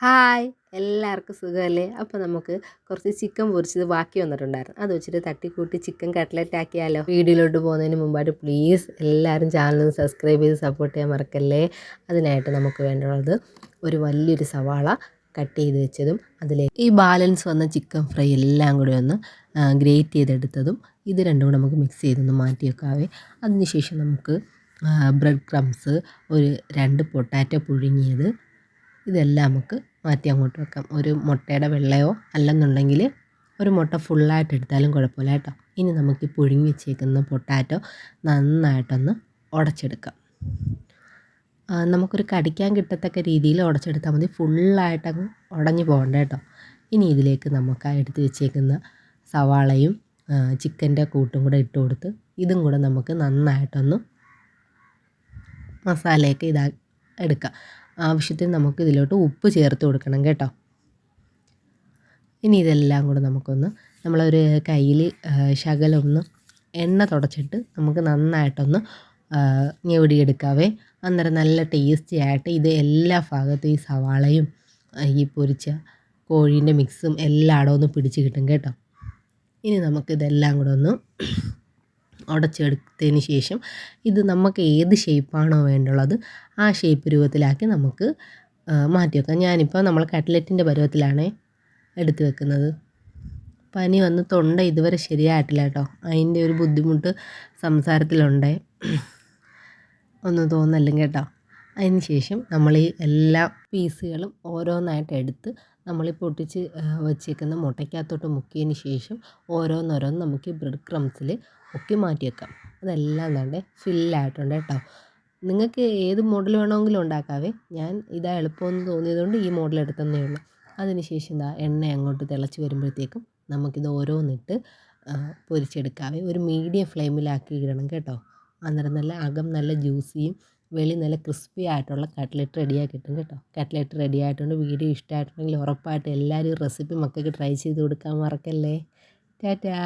Hi. എല്ലാവർക്കും സുഖമല്ലേ? അപ്പോൾ നമുക്ക് കുറച്ച് ചിക്കൻ പൊരിച്ചത് ബാക്കി വന്നിട്ടുണ്ടായിരുന്നു. അത് വെച്ചിട്ട് തട്ടിക്കൂട്ടി ചിക്കൻ കട്ട്ലറ്റ് ആക്കിയാലോ വീഡിയോയിലോട്ട് പോകുന്നതിന് മുമ്പായിട്ട് പ്ലീസ് എല്ലാവരും ചാനൽ സബ്സ്ക്രൈബ് ചെയ്ത് സപ്പോർട്ട് ചെയ്യാൻ മറക്കല്ലേ? അതിനായിട്ട് നമുക്ക് വേണ്ടുള്ളത് ഒരു വലിയൊരു സവാള കട്ട് ചെയ്ത് വെച്ചതും അതിലേക്ക് ഈ ബാലൻസ് വന്ന ചിക്കൻ ഫ്രൈ എല്ലാം കൂടി ഒന്ന് ഗ്രേറ്റ് ചെയ്തെടുത്തതും ഇത് രണ്ടും കൂടെ നമുക്ക് മിക്സ് ചെയ്തൊന്ന് മാറ്റി വെക്കാവേ അതിനുശേഷം നമുക്ക് ബ്രെഡ് ക്രംസ് ഒരു രണ്ട് പൊട്ടാറ്റോ പുഴുങ്ങിയത് ഇതെല്ലാം നമുക്ക് മാറ്റി അങ്ങോട്ട് വെക്കാം. ഒരു മുട്ടയുടെ വെള്ളയോ അല്ലെന്നുണ്ടെങ്കിൽ ഒരു മുട്ട ഫുള്ളായിട്ട് എടുത്താലും കുഴപ്പമില്ല കേട്ടോ. ഇനി നമുക്ക് പുഴുങ്ങി വെച്ചേക്കുന്ന പൊട്ടാറ്റോ നന്നായിട്ടൊന്ന് ഉടച്ചെടുക്കാം. നമുക്കൊരു കടിക്കാൻ കിട്ടത്തക്ക രീതിയിൽ ഉടച്ചെടുത്താൽ മതി. ഫുള്ളായിട്ടങ്ങ് ഉടഞ്ഞു പോകണ്ട കേട്ടോ. ഇനി ഇതിലേക്ക് നമുക്ക് ആ എടുത്ത് വെച്ചേക്കുന്ന സവാളയും ചിക്കന്റെ കൂട്ടും കൂടെ ഇട്ട് കൊടുത്ത് ഇതും കൂടെ നമുക്ക് നന്നായിട്ടൊന്ന് മസാലയൊക്കെ ഇതാ എടുക്കാം. ആവശ്യത്തിന് നമുക്ക് ഇതിലോട്ട് ഉപ്പ് ചേർത്ത് കൊടുക്കണം കേട്ടോ. ഇനി ഇതെല്ലാം കൂടെ നമുക്കൊന്ന് നമ്മളൊരു കയ്യിൽ ശകലമൊന്ന് എണ്ണ തുടച്ചിട്ട് നമുക്ക് നന്നായിട്ടൊന്ന് ഞെവിടിയെടുക്കാവേ. അന്നേരം നല്ല ടേസ്റ്റി ആയിട്ട് ഇത് എല്ലാ ഭാഗത്തും ഈ സവാളയും ഈ പൊരിച്ച കോഴീന്റെ മിക്സും എല്ലാം ഒന്ന് പിടിച്ച് കിട്ടും കേട്ടോ. ഇനി നമുക്കിതെല്ലാം കൂടെ ഒന്ന് ഉടച്ചെടുത്തതിന് ശേഷം ഇത് നമുക്ക് ഏത് ഷേപ്പാണോ വേണ്ടുള്ളത് ആ ഷേപ്പ് രൂപത്തിലാക്കി നമുക്ക് മാറ്റി വെക്കാം ഞാനിപ്പോൾ നമ്മൾ കട്ട്ലറ്റിന്റെ പരുവത്തിലാണ് എടുത്തു വെക്കുന്നത്. പനി വന്ന് തൊണ്ട ഇതുവരെ ശരിയായിട്ടില്ല കേട്ടോ. അതിന്റെ ഒരു ബുദ്ധിമുട്ട് സംസാരത്തിലുണ്ട്. ഒന്ന് തോന്നല്ലും കേട്ടോ. അതിന് ശേഷം നമ്മൾ ഈ എല്ലാ പീസുകളും ഓരോന്നായിട്ട് എടുത്ത് നമ്മൾ പൊട്ടിച്ച് വച്ചേക്കുന്ന മുട്ടയ്ക്കകത്തോട്ട് മുക്കിയതിന് ശേഷം ഓരോന്നോരോന്ന് നമുക്ക് ബ്രെഡ് ക്രംസിൽ മുക്കി മാറ്റി വെക്കാം. അതെല്ലാം തന്നെ ഫില്ലായിട്ടുണ്ട് കേട്ടോ. നിങ്ങൾക്ക് ഏത് മോഡൽ വേണമെങ്കിലും ഉണ്ടാക്കാവേ. ഞാൻ ഇതാ എളുപ്പമെന്ന് തോന്നിയതുകൊണ്ട് ഈ മോഡൽ എടുത്തതേ ഉള്ളൂ. അതിനുശേഷം ഇതാ എണ്ണ അങ്ങോട്ട് തിളച്ച് വരുമ്പോഴത്തേക്കും നമുക്കിത് ഓരോന്നിട്ട് പൊരിച്ചെടുക്കാവേ. ഒരു മീഡിയം ഫ്ലെയിമിലാക്കി ഇടണം കേട്ടോ. അന്നേരം നല്ല അകം നല്ല ജ്യൂസിയും വെളി നല്ല ക്രിസ്പി ആയിട്ടുള്ള കട്ട്ലറ്റ് റെഡിയായി കിട്ടും കേട്ടോ. കട്ട്ലറ്റ് റെഡി ആയിട്ടുണ്ട്. വീഡിയോ ഇഷ്ടമായിട്ടുണ്ടെങ്കിൽ ഉറപ്പായിട്ട് എല്ലാവരും റെസിപ്പി മക്കൾക്ക് ട്രൈ ചെയ്ത് കൊടുക്കാൻ മറക്കല്ലേ. ടാറ്റാ.